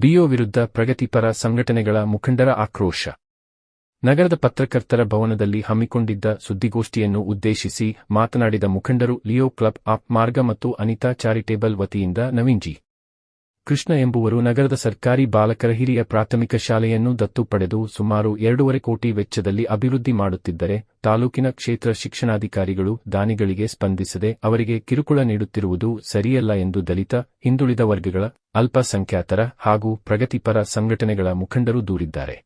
BO ವಿರುದ್ಧ ಪ್ರಗತಿಪರ ಸಂಘಟನೆಗಳ ಮುಖಂಡರ ಆಕ್ರೋಶ. ನಗರದ ಪತ್ರಕರ್ತರ ಭವನದಲ್ಲಿ ಹಮ್ಮಿಕೊಂಡಿದ್ದ ಸುದ್ದಿಗೋಷ್ಠಿಯನ್ನು ಉದ್ದೇಶಿಸಿ ಮಾತನಾಡಿದ ಮುಖಂಡರು, ಲಿಯೋ ಕ್ಲಬ್ ಆಫ್ ಮಾರ್ಗ ಮತ್ತು ಅನಿತಾ ಚಾರಿಟೇಬಲ್ ವತಿಯಿಂದ ನವೀನ್ ಕೃಷ್ಣ ಎಂಬುವರು ನಗರದ ಸರ್ಕಾರಿ ಬಾಲಕರ ಹಿರಿಯ ಪ್ರಾಥಮಿಕ ಶಾಲೆಯನ್ನು ದತ್ತು ಪಡೆದು ಸುಮಾರು ಎರಡೂವರೆ ಕೋಟಿ ವೆಚ್ಚದಲ್ಲಿ ಅಭಿವೃದ್ಧಿ ಮಾಡುತ್ತಿದ್ದರೆ ತಾಲೂಕಿನ ಕ್ಷೇತ್ರ ಶಿಕ್ಷಣಾಧಿಕಾರಿಗಳು ದಾನಿಗಳಿಗೆ ಸ್ಪಂದಿಸದೆ ಅವರಿಗೆ ಕಿರುಕುಳ ನೀಡುತ್ತಿರುವುದು ಸರಿಯಲ್ಲ ಎಂದು ದಲಿತ, ಹಿಂದುಳಿದ ವರ್ಗಗಳ ಅಲ್ಪಸಂಖ್ಯಾತರ ಹಾಗೂ ಪ್ರಗತಿಪರ ಸಂಘಟನೆಗಳ ಮುಖಂಡರು ದೂರಿದ್ದಾರೆ.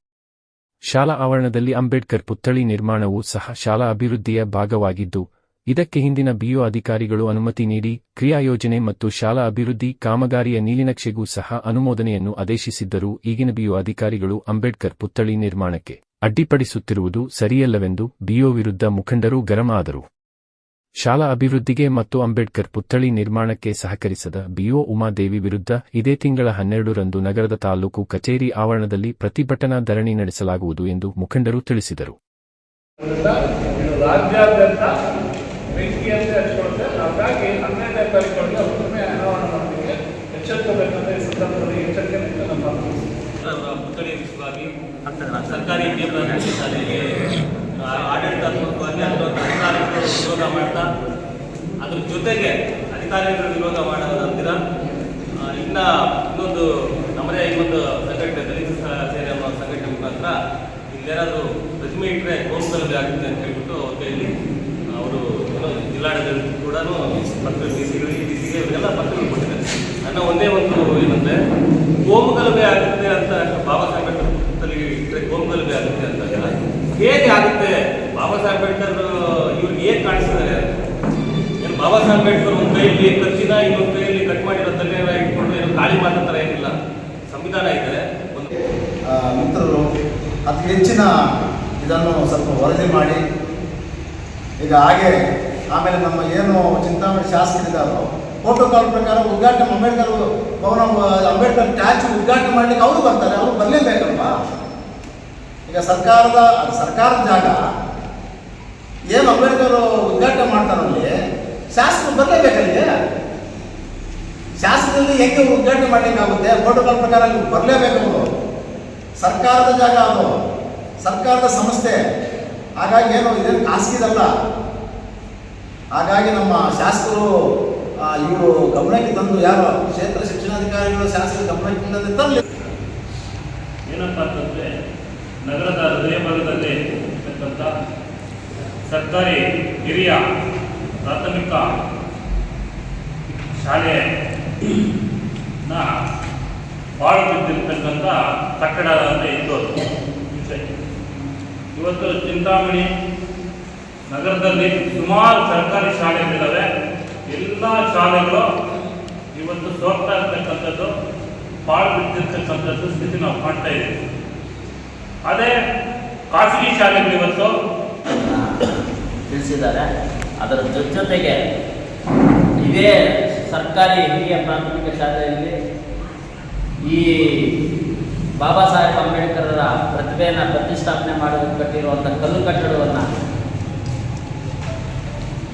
ಶಾಲಾ ಆವರಣದಲ್ಲಿ ಅಂಬೇಡ್ಕರ್ ಪುತ್ಥಳಿ ನಿರ್ಮಾಣವೂ ಸಹ ಶಾಲಾ ಅಭಿವೃದ್ಧಿಯ ಭಾಗವಾಗಿದ್ದು ಇದಕ್ಕೆ ಹಿಂದಿನ ಬಿಒ ಅಧಿಕಾರಿಗಳು ಅನುಮತಿ ನೀಡಿ ಕ್ರಿಯಾಯೋಜನೆ ಮತ್ತು ಶಾಲಾ ಅಭಿವೃದ್ಧಿ ಕಾಮಗಾರಿಯ ನೀಲಿನಕ್ಷೆಗೂ ಸಹ ಅನುಮೋದನೆಯನ್ನು ಆದೇಶಿಸಿದ್ದರೂ. ಈಗಿನ ಬಿಒ ಅಧಿಕಾರಿಗಳು ಅಂಬೇಡ್ಕರ್ ಪುತ್ಥಳಿ ನಿರ್ಮಾಣಕ್ಕೆ ಅಡ್ಡಿಪಡಿಸುತ್ತಿರುವುದು ಸರಿಯಲ್ಲವೆಂದು ಬಿಒ ವಿರುದ್ಧ ಮುಖಂಡರು ಗರಂ ಆದರು. ಶಾಲಾ ಅಭಿವೃದ್ಧಿಗೆ ಮತ್ತು ಅಂಬೇಡ್ಕರ್ ಪುತ್ಥಳಿ ನಿರ್ಮಾಣಕ್ಕೆ ಸಹಕರಿಸದ ಬಿಒ ಉಮಾದೇವಿ ವಿರುದ್ಧ ಇದೇ ತಿಂಗಳ ಹನ್ನೆರಡರಂದು ನಗರದ ತಾಲೂಕು ಕಚೇರಿ ಆವರಣದಲ್ಲಿ ಪ್ರತಿಭಟನಾ ಧರಣಿ ನಡೆಸಲಾಗುವುದು ಎಂದು ಮುಖಂಡರು ತಿಳಿಸಿದರು. ಬೆಂಕಿಯಂತೆ ಹಚ್ಕೊಳುತ್ತೆ ಹಾಗಾಗಿ ಹನ್ನೆರಡನೇ ತಾರೀಕು ಒಮ್ಮೆ ಮಾಡ್ತೀವಿ ಎಚ್ಚೆತ್ತಬೇಕಂತ ಈ ಸಂದರ್ಭದಲ್ಲಿ ಎಚ್ಚರಿಕೆ ನಮ್ಮ ಪುತ್ಥಳಿ ವಿಷಯವಾಗಿ ಸರ್ಕಾರಿ ಪ್ರಾಥಮಿಕ ಶಾಲೆಗೆ ಆಡಳಿತಾತ್ಮಕವಾಗಿ ಅಥವಾ ಅಧಿಕಾರಿಗಳು ವಿರೋಧ ಮಾಡ್ತಾ, ಅದ್ರ ಜೊತೆಗೆ ಅಧಿಕಾರಿಗಳು ವಿರೋಧ ಮಾಡೋದಂತೀರ ಇನ್ನ ಇನ್ನೊಂದು ನಮ್ಮದೇ ಇನ್ನೊಂದು ಸಂಘಟನೆ, ದಲಿತ ಸೇನೆ ಅನ್ನೋ ಸಂಘಟನೆ ಮುಖಾಂತರ ಇಲ್ಲೇನಾದರೂ ಪ್ರತಿಮೆ ಇಟ್ಟರೆ ಗೋಮುಖಲಭೆ ಆಗುತ್ತೆ ಅಂತ ಹೇಳ್ಬಿಟ್ಟು ಅವ್ರ ಕೈಯಲ್ಲಿ ಜಿಲ್ಲಾಡಳಿತ ಕೂಡ ಪತ್ರ ಡಿ ಸಿಗಳಿಗೆ ಡಿ ಸಿಗೆ ಇವರೆಲ್ಲ ಪತ್ರಗಳು ಕೊಟ್ಟಿದ್ದಾರೆ ನನ್ನ ಒಂದೇ ಒಂದು ಏನಂದರೆ ಗೋಮುಗಲಭೆ ಆಗುತ್ತೆ ಅಂತ ಬಾಬಾ ಸಾಹೇಬ್ ಅಂಬೇಡ್ಕರ್ ಪುಸ್ತಕದಲ್ಲಿ ಇಟ್ಟರೆ ಗೋಮುಗಲಭೆ ಆಗುತ್ತೆ ಅಂತ ಇಲ್ಲ. ಹೇಗೆ ಆಗುತ್ತೆ? ಬಾಬಾ ಸಾಹೇಬ್ ಅಂಬೇಡ್ಕರ್ ಇವ್ರಿಗೆ ಹೇಗೆ ಕಾಣಿಸ್ತಿದ್ದಾರೆ ಏನು ಬಾಬಾ ಸಾಹೇಬ್ ಅಂಬೇಡ್ಕರ್ ಒಂದು ಕೈಯಲ್ಲಿ ಕಚ್ಚಿನ, ಇನ್ನೊಂದು ಕೈಯಲ್ಲಿ ಕಟ್ ಮಾಡಿರೋ ತಲೆ ಇಟ್ಕೊಂಡು ಏನು ಗಾಳಿ ಮಾತಾಡ್ತಾರೆ ಏನಿಲ್ಲ. ಸಂವಿಧಾನ ಇದೆ. ಒಂದು ಮಿತ್ರರು, ಅತಿ ಹೆಚ್ಚಿನ ಇದನ್ನು ಸ್ವಲ್ಪ ವರದಿ ಮಾಡಿ. ಈಗ ಹಾಗೆ ಆಮೇಲೆ ನಮ್ಮ ಏನು ಚಿಂತಾಮಣಿ ಶಾಸಕರಿದ್ದಾರೋ ಪ್ರೋಟೋಕಾಲ್ ಪ್ರಕಾರ ಉದ್ಘಾಟನೆ ಅಂಬೇಡ್ಕರ್ ಭವನ, ಅಂಬೇಡ್ಕರ್ ಸ್ಟ್ಯಾಚು ಉದ್ಘಾಟನೆ ಮಾಡ್ಲಿಕ್ಕೆ ಅವರು ಬರ್ತಾರೆ, ಅವರು ಬರಲೇಬೇಕಲ್ವಾ? ಈಗ ಸರ್ಕಾರದ ಸರ್ಕಾರದ ಜಾಗ. ಏನು ಅಂಬೇಡ್ಕರ್ ಉದ್ಘಾಟನೆ ಮಾಡ್ತಾರಲ್ಲಿ, ಶಾಸಕರು ಬರಲೇಬೇಕಲ್ಲಿಗೆ? ಶಾಸನದಲ್ಲಿ ಹೆಂಗೆ ಉದ್ಘಾಟನೆ ಉದ್ಘಾಟನೆ ಮಾಡಲಿಕ್ಕಾಗುತ್ತೆ? ಪ್ರೋಟೋಕಾಲ್ ಪ್ರಕಾರ ನೀವು ಬರಲೇಬೇಕು ಸರ್ಕಾರದ ಜಾಗ ಅದು. ಸರ್ಕಾರದ ಸಂಸ್ಥೆ. ಹಾಗಾಗಿ ಏನು, ಇದೇನು ಖಾಸಗಿದಲ್ಲ. ಹಾಗಾಗಿ ನಮ್ಮ ಶಾಸಕರು ಇವರು ಗಮನಕ್ಕೆ ತಂದು ಯಾರು ಕ್ಷೇತ್ರ ಶಿಕ್ಷಣಾಧಿಕಾರಿಗಳು ಶಾಸಕರು ಗಮನಕ್ಕೆ ತಂದು ತರಲಿ. ಏನಪ್ಪ ಅಂತಂದರೆ, ನಗರದ ಹೃದಯ ಭಾಗದಲ್ಲಿ ಇರ್ತಕ್ಕಂಥ ಸರ್ಕಾರಿ ಹಿರಿಯ ಪ್ರಾಥಮಿಕ ಶಾಲೆ ನ ಬಾಳು ಬಿದ್ದಿರ್ತಕ್ಕಂಥ ಕಟ್ಟಡ ಅಂತ ಇತ್ತು ಇವತ್ತು ಚಿಂತಾಮಣಿ ನಗರದಲ್ಲಿ ಸುಮಾರು ಸರ್ಕಾರಿ ಶಾಲೆಗಳಿದ್ದಾವೆ ಎಲ್ಲ ಶಾಲೆಗಳು ಇವತ್ತು ಸೋಗ್ತಾ ಇರ್ತಕ್ಕಂಥದ್ದು, ಪಾಳು ಬಿದ್ದಿರ್ತಕ್ಕಂಥದ್ದು ಸ್ಥಿತಿ ನಾವು ಕಾಣ್ತಾ ಇದ್ದೀವಿ. ಅದೇ ಖಾಸಗಿ ಶಾಲೆಗಳು ಇವತ್ತು ತಿಳಿಸಿದ್ದಾರೆ. ಅದರ ಜೊತೆ ಜೊತೆಗೆ ಇದೇ ಸರ್ಕಾರಿ ಹಿರಿಯ ಪ್ರಾಥಮಿಕ ಶಾಲೆಯಲ್ಲಿ ಈ ಬಾಬಾ ಸಾಹೇಬ್ ಅಂಬೇಡ್ಕರರ ಪ್ರತಿಭೆಯನ್ನು ಪ್ರತಿಷ್ಠಾಪನೆ ಮಾಡಲು ಕಟ್ಟಿರುವಂಥ ಕಲ್ಲು ಕಟ್ಟಡವನ್ನು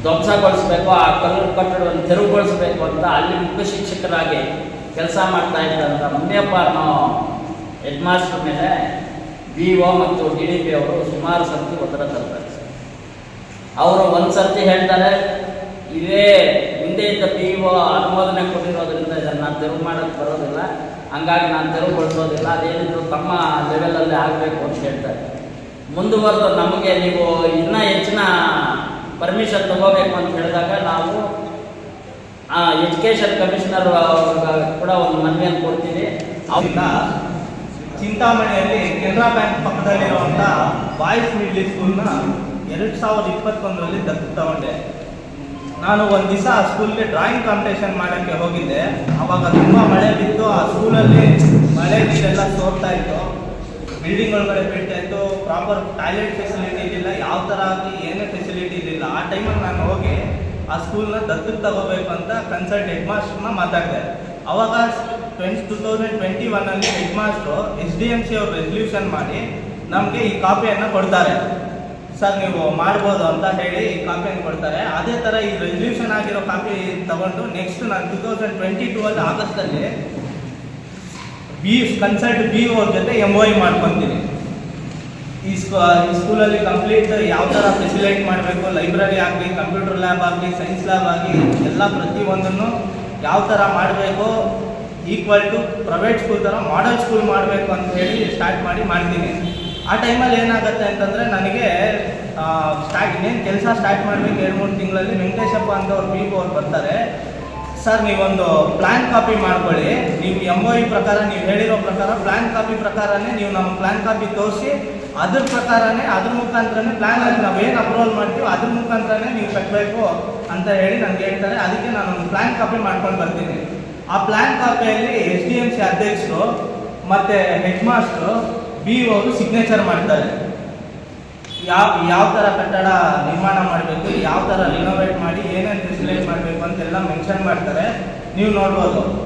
ಧ್ವಂಸಗೊಳಿಸಬೇಕು, ಆ ಕಲ್ಲು ಕಟ್ಟಡವನ್ನು ತೆರವುಗೊಳಿಸಬೇಕು ಅಂತ ಅಲ್ಲಿ ಮುಖ್ಯ ಶಿಕ್ಷಕರಾಗಿ ಕೆಲಸ ಮಾಡ್ತಾ ಇದ್ದಂಥ ಮುನಿಯಪ್ಪ ಅನ್ನೋ ಹೆಡ್ ಮಾಸ್ಟರ್ ಮೇಲೆ ಬಿ ಒ ಮತ್ತು ಡಿ ಡಿ ಪಿ ಅವರು ಸುಮಾರು ಸರ್ತಿ ಒತ್ತಡ ತರ್ತಾರೆ ಅವರು ಒಂದು ಸರ್ತಿ ಹೇಳ್ತಾರೆ, ಇದೇ ಹಿಂದೆ ಇದ್ದ ಪಿ ಒ ಅನುಮೋದನೆ ಕೊಟ್ಟಿರೋದ್ರಿಂದ ಇದನ್ನು ನಾನು ತೆರವು ಮಾಡೋಕ್ಕೆ ಬರೋದಿಲ್ಲ, ಹಂಗಾಗಿ ನಾನು ತೆರವುಗೊಳಿಸೋದಿಲ್ಲ, ಅದೇನಿದ್ರು ತಮ್ಮ ಲೆವೆಲಲ್ಲಿ ಆಗಬೇಕು ಅಂತ ಹೇಳ್ತಾರೆ. ಮುಂದುವರೆದು ನಮಗೆ ನೀವು ಇನ್ನೂ ಹೆಚ್ಚಿನ ಪರ್ಮಿಷನ್ ತಗೋಬೇಕು ಅಂತ ಹೇಳಿದಾಗ ನಾವು ಎಜುಕೇಷನ್ ಕಮಿಷನರ್ ಕೂಡ ಒಂದು ಮನವಿಯನ್ನು ಕೊಡ್ತೀವಿ. ಅವರಿಂದ ಚಿಂತಾಮಣಿಯಲ್ಲಿ ಕೆನರಾ ಬ್ಯಾಂಕ್ ಪಕ್ಕದಲ್ಲಿರುವಂಥ ಬಾಯ್ಸ್ ಮಿಡ್ಲ್ ಸ್ಕೂಲ್ನ ಎರಡು ಸಾವಿರದ ಇಪ್ಪತ್ತೊಂದರಲ್ಲಿ ದತ್ತು ತಗೊಂಡೆ. ನಾನು ಒಂದು ದಿವಸ ಆ ಸ್ಕೂಲ್ಗೆ ಡ್ರಾಯಿಂಗ್ ಕಾಂಪಿಟೇಷನ್ ಮಾಡೋಕ್ಕೆ ಹೋಗಿದ್ದೆ. ಅವಾಗ ತುಂಬ ಮಳೆ ಬಿತ್ತು. ಆ ಸ್ಕೂಲಲ್ಲಿ ಮಳೆ ನೀರೆಲ್ಲ ಸೋರ್ತಾ ಇತ್ತು. ಬಿಲ್ಡಿಂಗ್ ಒಳಗಡೆ ಬೀಳ್ತಾ ಇತ್ತು ಪ್ರಾಪರ್ ಟಾಯ್ಲೆಟ್ ಫೆಸಿಲಿಟಿ ಇರಲಿಲ್ಲ, ಯಾವ ಥರ ಆಗಲಿ ಏನೇ ಫೆಸಿಲಿಟಿ ಇರಲಿಲ್ಲ. ಆ ಟೈಮಲ್ಲಿ ನಾನು ಹೋಗಿ ಆ ಸ್ಕೂಲ್ನ ದತ್ತಕ್ಕೆ ತಗೋಬೇಕು ಅಂತ ಕನ್ಸಲ್ಟ್ ಹೆಡ್ ಮಾಸ್ಟರ್ನ ಮಾತಾಡಿದೆ. ಅವಾಗ ಟ್ವೆಂಟಿ ಟೂ ತೌಸಂಡ್ ಟ್ವೆಂಟಿ ಒನ್ನಲ್ಲಿ headmaster S D M C ಅವರು ರೆಸಲ್ಯೂಷನ್ ಮಾಡಿ ನಮಗೆ ಈ ಕಾಪಿಯನ್ನು ಕೊಡ್ತಾರೆ. ಸರ್, ನೀವು ಮಾಡ್ಬೋದು ಅಂತ ಹೇಳಿ ಈ ಕಾಪಿಯನ್ನು ಕೊಡ್ತಾರೆ. ಅದೇ ಥರ ಈ ರೆಸಲ್ಯೂಷನ್ ಆಗಿರೋ ಕಾಪಿ ತಗೊಂಡು ನೆಕ್ಸ್ಟ್ ನಾನು ಟೂ ತೌಸಂಡ್ ಟ್ವೆಂಟಿ ಟೂ ಅಲ್ಲಿ ಆಗಸ್ಟಲ್ಲಿ ಬಿ ಕನ್ಸಲ್ಟ್ ಬಿ ಅವ್ರ ಜೊತೆ ಎಂ ಒ ಮಾಡ್ಕೊತೀನಿ. ಈ ಸ್ಕೂ ಈ ಸ್ಕೂಲಲ್ಲಿ ಕಂಪ್ಲೀಟ್ ಯಾವ ಥರ ಫೆಸಿಲೈಟ್ ಮಾಡಬೇಕು, ಲೈಬ್ರರಿ ಆಗಲಿ, ಕಂಪ್ಯೂಟರ್ ಲ್ಯಾಬ್ ಆಗಲಿ, ಸೈನ್ಸ್ ಲ್ಯಾಬ್ ಆಗಲಿ, ಎಲ್ಲ ಪ್ರತಿಯೊಂದನ್ನು ಯಾವ ಥರ ಮಾಡಬೇಕು ಈಕ್ವಲ್ ಟು ಪ್ರೈವೇಟ್ ಸ್ಕೂಲ್ ಥರ ಮಾಡಲ್ ಸ್ಕೂಲ್ ಮಾಡಬೇಕು ಅಂತ ಹೇಳಿ ಸ್ಟಾರ್ಟ್ ಮಾಡಿ ಮಾಡ್ತೀನಿ. ಆ ಟೈಮಲ್ಲಿ ಏನಾಗುತ್ತೆ ಅಂತಂದರೆ ನನಗೆ ಸ್ಟಾರ್ಟ್ ಇನ್ನೇನು ಕೆಲಸ ಸ್ಟಾರ್ಟ್ ಮಾಡಬೇಕು ಎರಡು ಮೂರು ತಿಂಗಳಲ್ಲಿ ವೆಂಕಟೇಶಪ್ಪ ಅಂತ ಅವ್ರು ಬಿ ಅವ್ರು ಬರ್ತಾರೆ. ಸರ್, ನೀವೊಂದು ಪ್ಲ್ಯಾನ್ ಕಾಪಿ ಮಾಡ್ಕೊಳ್ಳಿ. ನೀವು ಎಂ ಒ ಪ್ರಕಾರ, ನೀವು ಹೇಳಿರೋ ಪ್ರಕಾರ ಪ್ಲ್ಯಾನ್ ಕಾಪಿ ಪ್ರಕಾರನೇ ನೀವು ನಮ್ಮ ಪ್ಲ್ಯಾನ್ ಕಾಪಿ ತೋರಿಸಿ, ಅದ್ರ ಪ್ರಕಾರನೇ, ಅದ್ರ ಮುಖಾಂತರನೇ ಪ್ಲ್ಯಾನ್ ಅಲ್ಲಿ ನಾವೇನು ಅಪ್ರೂವಲ್ ಮಾಡ್ತೀವೋ ಅದ್ರ ಮುಖಾಂತರನೇ ನೀವು ಕಟ್ಟಬೇಕು ಅಂತ ಹೇಳಿ ನನಗೆ ಹೇಳ್ತಾರೆ. ಅದಕ್ಕೆ ನಾನು ಒಂದು ಪ್ಲ್ಯಾನ್ ಕಾಪಿ ಮಾಡ್ಕೊಂಡು ಬರ್ತೀನಿ. ಆ ಪ್ಲ್ಯಾನ್ ಕಾಪಿಯಲ್ಲಿ ಎಸ್ ಡಿ ಎಂ ಸಿ ಅಧ್ಯಕ್ಷರು ಮತ್ತು ಹೆಡ್ ಮಾಸ್ಟ್ರು ಬಿ ಅವರು ಸಿಗ್ನೇಚರ್ ಮಾಡ್ತಾರೆ. ಯಾವ ಯಾವ ಥರ ಕಟ್ಟಡ ನಿರ್ಮಾಣ ಮಾಡಬೇಕು, ಯಾವ ಥರ ರಿನೋವೇಟ್ ಮಾಡಿ ಏನೇನು ಫೆಸಿಲಿಟಿ ಮಾಡಬೇಕು ಅಂತೆಲ್ಲ ಮೆನ್ಷನ್ ಮಾಡ್ತಾರೆ. ನೀವು ನೋಡ್ಬೋದು.